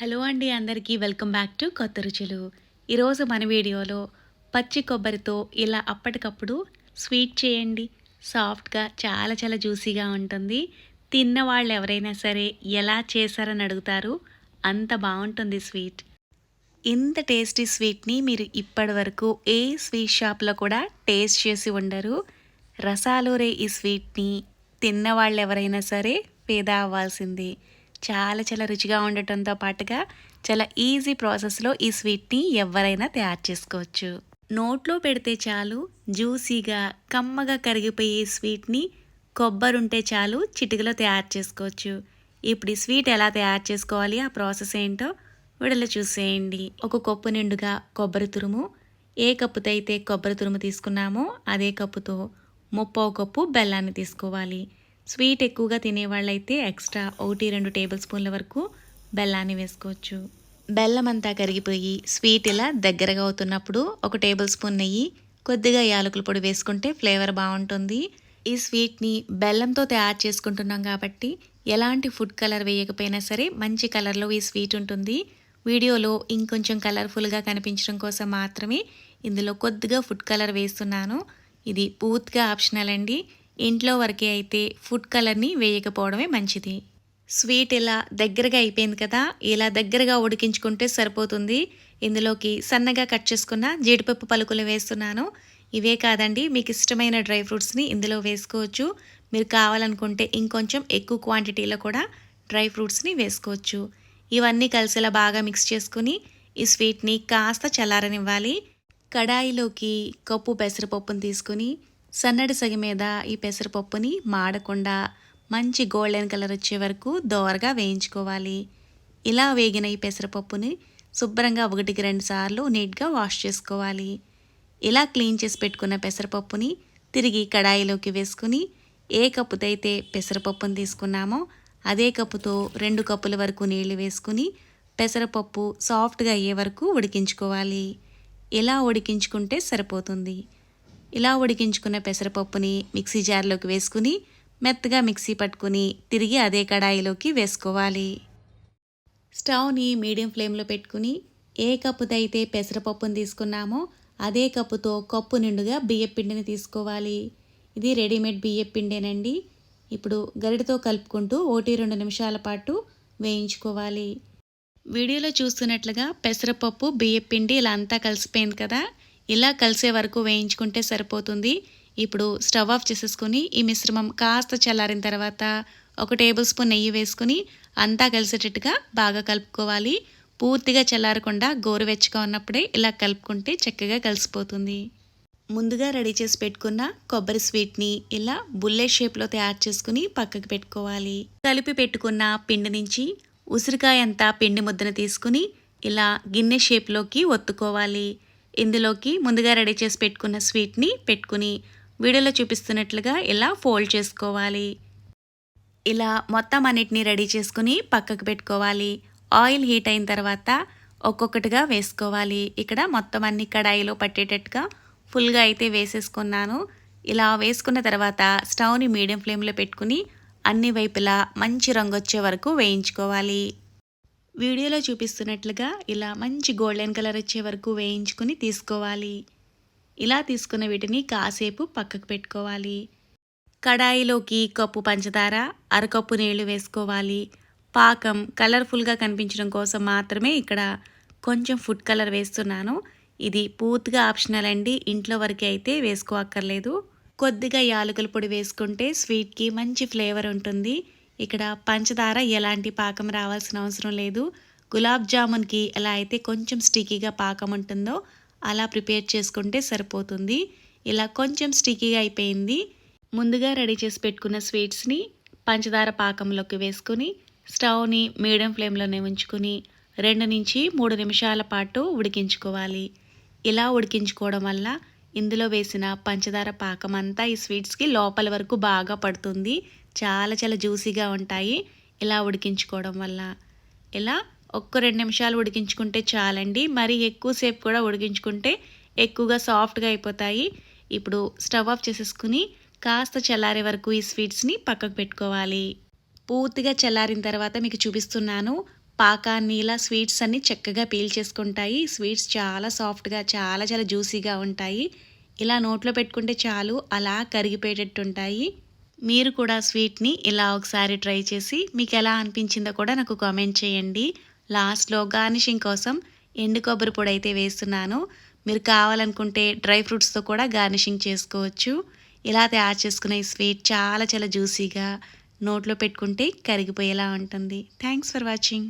Hello అండి అందరికీ welcome back to కొత్త రుచులు. ఈరోజు మన వీడియోలో పచ్చి కొబ్బరితో ఇలా అప్పటికప్పుడు స్వీట్ చేయండి. సాఫ్ట్గా చాలా చాలా జ్యూసీగా ఉంటుంది. తిన్న వాళ్ళు ఎవరైనా సరే ఎలా చేశారని అడుగుతారు. అంత బాగుంటుంది స్వీట్. ఇంత టేస్టీ స్వీట్ని మీరు ఇప్పటి వరకు ఏ స్వీట్ షాప్లో కూడా టేస్ట్ చేసి ఉండరు. రసాలూరే ఈ స్వీట్ని తిన్న వాళ్ళు ఎవరైనా సరే పేద అవ్వాల్సిందే. చాలా చాలా రుచిగా ఉండటంతో పాటుగా చాలా ఈజీ ప్రాసెస్లో ఈ స్వీట్ని ఎవరైనా తయారు చేసుకోవచ్చు. నోట్లో పెడితే చాలు జ్యూసీగా కమ్మగా కరిగిపోయే స్వీట్ని కొబ్బరి ఉంటే చాలు చిటికలో తయారు చేసుకోవచ్చు. ఇప్పుడు ఈ స్వీట్ ఎలా తయారు చేసుకోవాలి ఆ ప్రాసెస్ ఏంటో విడలు చూసేయండి. ఒక కప్పు నిండుగా కొబ్బరి తురుము ఏ కప్పుతో అయితే కొబ్బరి తురుము తీసుకున్నామో అదే కప్పుతో ముప్పో కప్పు బెల్లాన్ని తీసుకోవాలి. స్వీట్ ఎక్కువగా తినేవాళ్ళైతే ఎక్స్ట్రా ఒకటి రెండు టేబుల్ స్పూన్ల వరకు బెల్లాన్ని వేసుకోవచ్చు. బెల్లం అంతా కరిగిపోయి స్వీట్ ఇలా దగ్గరగా అవుతున్నప్పుడు ఒక టేబుల్ స్పూన్ నెయ్యి కొద్దిగా యాలకుల పొడి వేసుకుంటే ఫ్లేవర్ బాగుంటుంది. ఈ స్వీట్ని బెల్లంతో తయారు చేసుకుంటున్నాం కాబట్టి ఎలాంటి ఫుడ్ కలర్ వేయకపోయినా సరే మంచి కలర్లో ఈ స్వీట్ ఉంటుంది. వీడియోలో ఇంకొంచెం కలర్ఫుల్గా కనిపించడం కోసం మాత్రమే ఇందులో కొద్దిగా ఫుడ్ కలర్ వేస్తున్నాను. ఇది పూర్తిగా ఆప్షనల్ అండి. ఇంట్లో వరకే అయితే ఫుడ్ కలర్ని వేయకపోవడమే మంచిది. స్వీట్ ఇలా దగ్గరగా అయిపోయింది కదా ఇలా దగ్గరగా ఉడికించుకుంటే సరిపోతుంది. ఇందులోకి సన్నగా కట్ చేసుకున్న జీడిపప్పు పలుకులు వేస్తున్నాను. ఇవే కాదండి మీకు ఇష్టమైన డ్రై ఫ్రూట్స్ని ఇందులో వేసుకోవచ్చు. మీరు కావాలనుకుంటే ఇంకొంచెం ఎక్కువ క్వాంటిటీలో కూడా డ్రై ఫ్రూట్స్ని వేసుకోవచ్చు. ఇవన్నీ కలిసేలా బాగా మిక్స్ చేసుకుని ఈ స్వీట్ని కాస్త చల్లారనివ్వాలి. కడాయిలోకి కప్పు పెసరపప్పును తీసుకుని సన్నడి సగి మీద ఈ పెసరపప్పుని మాడకుండా మంచి గోల్డెన్ కలర్ వచ్చే వరకు దోరగా వేయించుకోవాలి. ఇలా వేగిన ఈ పెసరపప్పుని శుభ్రంగా ఒకటికి రెండు సార్లు నీట్గా వాష్ చేసుకోవాలి. ఇలా క్లీన్ చేసి పెట్టుకున్న పెసరపప్పుని తిరిగి కడాయిలోకి వేసుకుని ఏ కప్పుతో అయితే పెసరపప్పుని తీసుకున్నామో అదే కప్పుతో రెండు కప్పుల వరకు నీళ్ళు వేసుకుని పెసరపప్పు సాఫ్ట్గా అయ్యే వరకు ఉడికించుకోవాలి. ఇలా ఉడికించుకుంటే సరిపోతుంది. ఇలా ఉడికించుకున్న పెసరపప్పుని మిక్సీ జార్లోకి వేసుకుని మెత్తగా మిక్సీ పట్టుకుని తిరిగి అదే కడాయిలోకి వేసుకోవాలి. స్టవ్ని మీడియం ఫ్లేమ్లో పెట్టుకుని ఏ కప్పుతో అయితే పెసరపప్పుని తీసుకున్నామో అదే కప్పుతో కప్పు నిండుగా బియ్యం పిండిని తీసుకోవాలి. ఇది రెడీమేడ్ బియ్యం పిండేనండి ఇప్పుడు గరిటతో కలుపుకుంటూ ఒకటి రెండు నిమిషాల పాటు వేయించుకోవాలి. వీడియోలో చూస్తున్నట్లుగా పెసరపప్పు బియ్యం పిండి ఇలా అంతా కలిసిపోయింది కదా? ఇలా కలిసే వరకు వేయించుకుంటే సరిపోతుంది. ఇప్పుడు స్టవ్ ఆఫ్ చేసేసుకుని ఈ మిశ్రమం కాస్త చల్లారిన తర్వాత ఒక టేబుల్ స్పూన్ నెయ్యి వేసుకుని అంతా కలిసేటట్టుగా బాగా కలుపుకోవాలి. పూర్తిగా చల్లారకుండా గోరువెచ్చగా ఉన్నప్పుడే ఇలా కలుపుకుంటే చక్కగా కలిసిపోతుంది. ముందుగా రెడీ చేసి పెట్టుకున్న కొబ్బరి స్వీట్ని ఇలా బుల్లెట్ షేప్లో తయారు చేసుకుని పక్కకు పెట్టుకోవాలి. కలిపి పెట్టుకున్న పిండి నుంచి ఉసిరికాయ అంతా పిండి ముద్దను తీసుకుని ఇలా గిన్నె షేప్లోకి ఒత్తుకోవాలి. ఇందులోకి ముందుగా రెడీ చేసి పెట్టుకున్న స్వీట్ని పెట్టుకుని వీడియోలో చూపిస్తున్నట్లుగా ఇలా ఫోల్డ్ చేసుకోవాలి. ఇలా మొత్తం అన్నిటిని రెడీ చేసుకుని పక్కకు పెట్టుకోవాలి. ఆయిల్ హీట్ అయిన తర్వాత ఒక్కొక్కటిగా వేసుకోవాలి. ఇక్కడ మొత్తం అన్ని కడాయిలో పట్టేటట్టుగా ఫుల్గా అయితే వేసేసుకున్నాను. ఇలా వేసుకున్న తర్వాత స్టవ్ని మీడియం ఫ్లేమ్లో పెట్టుకుని అన్ని వైపులా మంచి రంగు వచ్చే వరకు వేయించుకోవాలి. వీడియోలో చూపిస్తున్నట్లుగా ఇలా మంచి గోల్డెన్ కలర్ వచ్చే వరకు వేయించుకుని తీసుకోవాలి. ఇలా తీసుకున్న వీటిని కాసేపు పక్కకు పెట్టుకోవాలి. కడాయిలోకి కప్పు పంచదార అరకప్పు నీళ్ళు వేసుకోవాలి. పాకం కలర్ఫుల్గా కనిపించడం కోసం మాత్రమే ఇక్కడ కొంచెం ఫుడ్ కలర్ వేస్తున్నాను. ఇది పూర్తిగా ఆప్షనల్ అండి. ఇంట్లో వరకే అయితే వేసుకోక్కర్లేదు కొద్దిగా యాలకుల పొడి వేసుకుంటే స్వీట్కి మంచి ఫ్లేవర్ ఉంటుంది. ఇక్కడ పంచదార ఎలాంటి పాకం రావాల్సిన అవసరం లేదు. గులాబ్ జామున్కి ఎలా అయితే కొంచెం స్టికీగా పాకం ఉంటుందో అలా ప్రిపేర్ చేసుకుంటే సరిపోతుంది. ఇలా కొంచెం స్టికీగా అయిపోయింది. ముందుగా రెడీ చేసి పెట్టుకున్న స్వీట్స్ని పంచదార పాకంలోకి వేసుకుని స్టవ్ని మీడియం ఫ్లేమ్లోనే ఉంచుకుని రెండు నుంచి మూడు నిమిషాల పాటు ఉడికించుకోవాలి. ఇలా ఉడికించుకోవడం వల్ల ఇందులో వేసిన పంచదార పాకం అంతా ఈ స్వీట్స్కి లోపల వరకు బాగా పడుతుంది. చాలా చాలా జ్యూసీగా ఉంటాయి. ఇలా ఉడికించుకోవడం వల్ల. ఇలా ఒక్క రెండు నిమిషాలు ఉడికించుకుంటే చాలండి. మరి ఎక్కువసేపు కూడా ఉడికించుకుంటే ఎక్కువగా సాఫ్ట్గా అయిపోతాయి. ఇప్పుడు స్టవ్ ఆఫ్ చేసేసుకుని కాస్త చల్లారే వరకు ఈ స్వీట్స్ని పక్కకు పెట్టుకోవాలి. పూర్తిగా చల్లారిన తర్వాత మీకు చూపిస్తున్నాను. పాకాన్ని ఇలా స్వీట్స్ అన్ని చక్కగా పీల్ చేసుకుంటాయి. స్వీట్స్ చాలా సాఫ్ట్గా చాలా చాలా జ్యూసీగా ఉంటాయి. ఇలా నోట్లో పెట్టుకుంటే చాలు అలా కరిగిపోయేటట్టు ఉంటాయి మీరు కూడా స్వీట్ని ఇలా ఒకసారి ట్రై చేసి మీకు ఎలా అనిపించిందో కూడా నాకు కామెంట్ చేయండి. లాస్ట్లో గార్నిషింగ్ కోసం ఎండు కొబ్బరి పొడి అయితే వేస్తున్నాను. మీరు కావాలనుకుంటే డ్రై ఫ్రూట్స్తో కూడా గార్నిషింగ్ చేసుకోవచ్చు. ఇలా తయారు చేసుకునే ఈ స్వీట్ చాలా చాలా జ్యూసీగా నోట్లో పెట్టుకుంటే కరిగిపోయేలా ఉంటుంది. Thanks for watching.